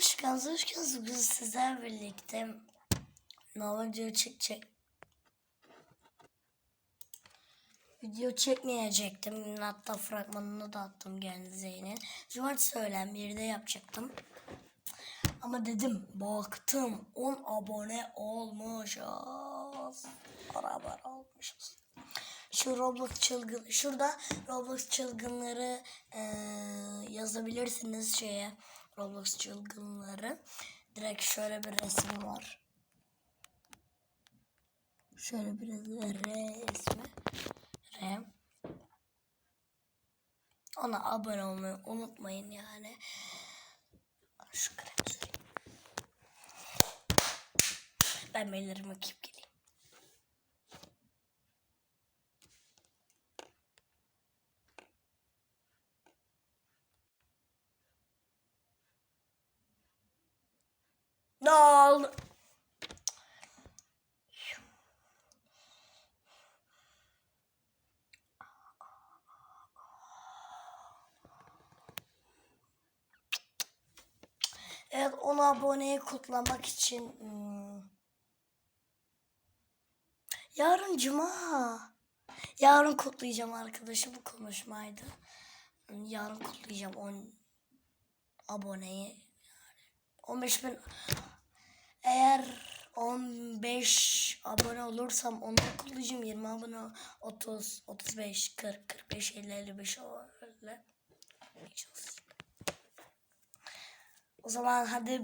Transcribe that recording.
hoş geldiniz, hoş geldiniz. Bugün sizlerle birlikte normal video çekecek. Video çekmeyecektim. Hatta fragmanını da attım Genze'nin. Cumartesi öğlen bir de yapacaktım. Ama dedim baktım 10 abone olmuşuz. Beraber olmuşuz. Şu Roblox çılgın şurada Roblox çılgınları eee, yazabilirsiniz şeye Roblox çılgınları. Direkt şöyle bir resmi var. Şöyle bir resmi. Re. Ona abone olmayı unutmayın yani. Şu kremi süreyim. Ben ellerimi yıkayıp oldu? Evet 10 aboneyi kutlamak için hmm, yarın cuma yarın kutlayacağım arkadaşım bu konuşmaydı. Hmm, Yarın kutlayacağım 10 aboneyi 15 bin eğer 15 abone olursam onu kutlayacağım 20 abone 30 35 40 45 50 55 öyle. O zaman hadi.